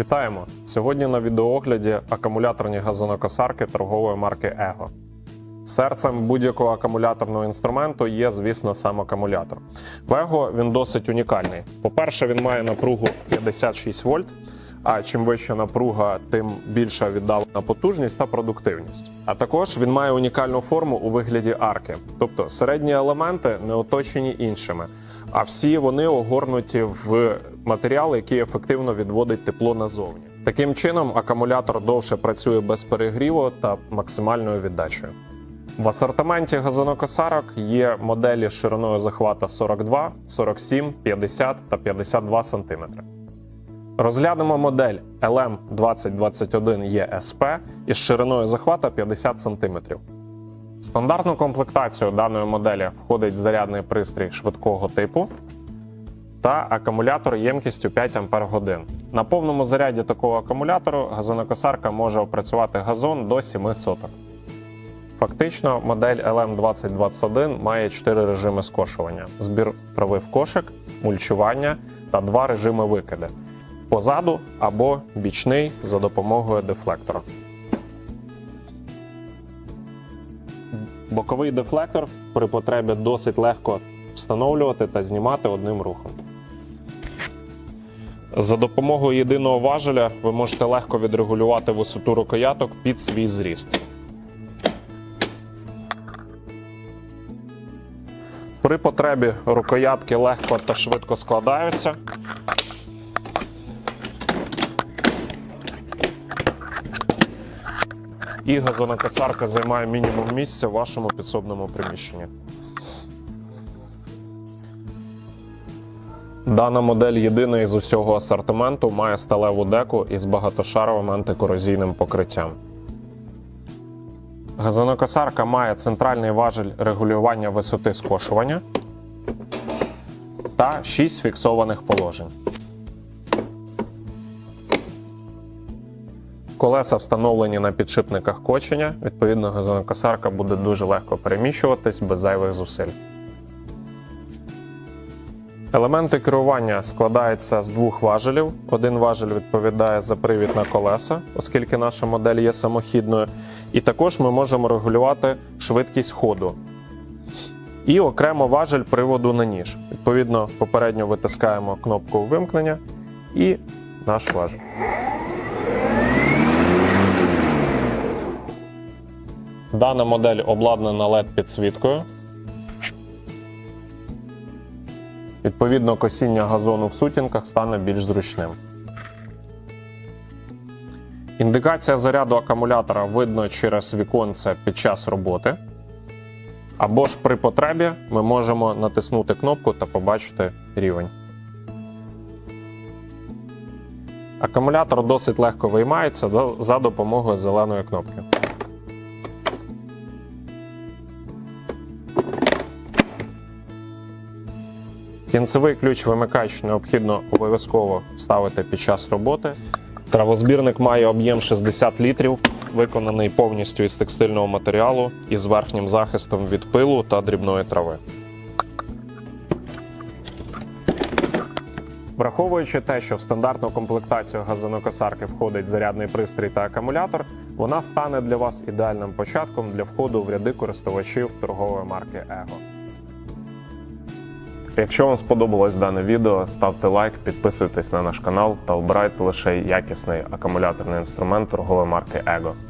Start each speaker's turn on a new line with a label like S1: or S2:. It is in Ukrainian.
S1: Вітаємо! Сьогодні на відеоогляді акумуляторні газонокосарки торгової марки Ego. Серцем будь-якого акумуляторного інструменту є, звісно, сам акумулятор. В Ego він досить унікальний. По-перше, він має напругу 56 вольт. А чим вища напруга, тим більша віддалена потужність та продуктивність. А також він має унікальну форму у вигляді арки, тобто середні елементи не оточені іншими, а всі вони огорнуті в матеріал, який ефективно відводить тепло назовні. Таким чином, акумулятор довше працює без перегріву та максимальною віддачею. В асортименті газонокосарок є моделі з шириною захвата 42, 47, 50 та 52 см. Розглянемо модель LM2021 ESP із шириною захвата 50 см. Стандартну комплектацію даної моделі входить зарядний пристрій швидкого типу та акумулятор ємкістю 5 Ах. На повному заряді такого акумулятору газонокосарка може опрацювати газон до 7 соток. Фактично, модель LM2021 має 4 режими скошування: збір трави в кошик, мульчування та два режими викиди позаду або бічний за допомогою дефлектора. Боковий дефлектор при потребі досить легко встановлювати та знімати одним рухом. За допомогою єдиного важеля ви можете легко відрегулювати висоту рукояток під свій зріст. При потребі рукоятки легко та швидко складаються. І газонокосарка займає мінімум місця в вашому підсобному приміщенні. Дана модель єдина із усього асортименту має сталеву деку із багатошаровим антикорозійним покриттям. Газонокосарка має центральний важель регулювання висоти скошування та 6 фіксованих положень. Колеса встановлені на підшипниках кочення, відповідно, газонокосарка буде дуже легко переміщуватись без зайвих зусиль. Елементи керування складаються з двох важелів. Один важель відповідає за привід на колеса, оскільки наша модель є самохідною. І також ми можемо регулювати швидкість ходу. І окремо важель приводу на ніж. Відповідно, попередньо витискаємо кнопку вимкнення і наш важель. Дана модель обладнана led підсвіткою. Відповідно, косіння газону в сутінках стане більш зручним. Індикація заряду акумулятора видно через віконце під час роботи. Або ж при потребі ми можемо натиснути кнопку та побачити рівень. Акумулятор досить легко виймається за допомогою зеленої кнопки. Кінцевий ключ-вимикач необхідно обов'язково ставити під час роботи. Травозбірник має об'єм 60 літрів, виконаний повністю із текстильного матеріалу із верхнім захистом від пилу та дрібної трави. Враховуючи те, що в стандартну комплектацію газонокосарки входить зарядний пристрій та акумулятор, вона стане для вас ідеальним початком для входу в ряди користувачів торгової марки Ego. Якщо вам сподобалось дане відео, ставте лайк, підписуйтесь на наш канал та обирайте лише якісний акумуляторний інструмент торгової марки Ego.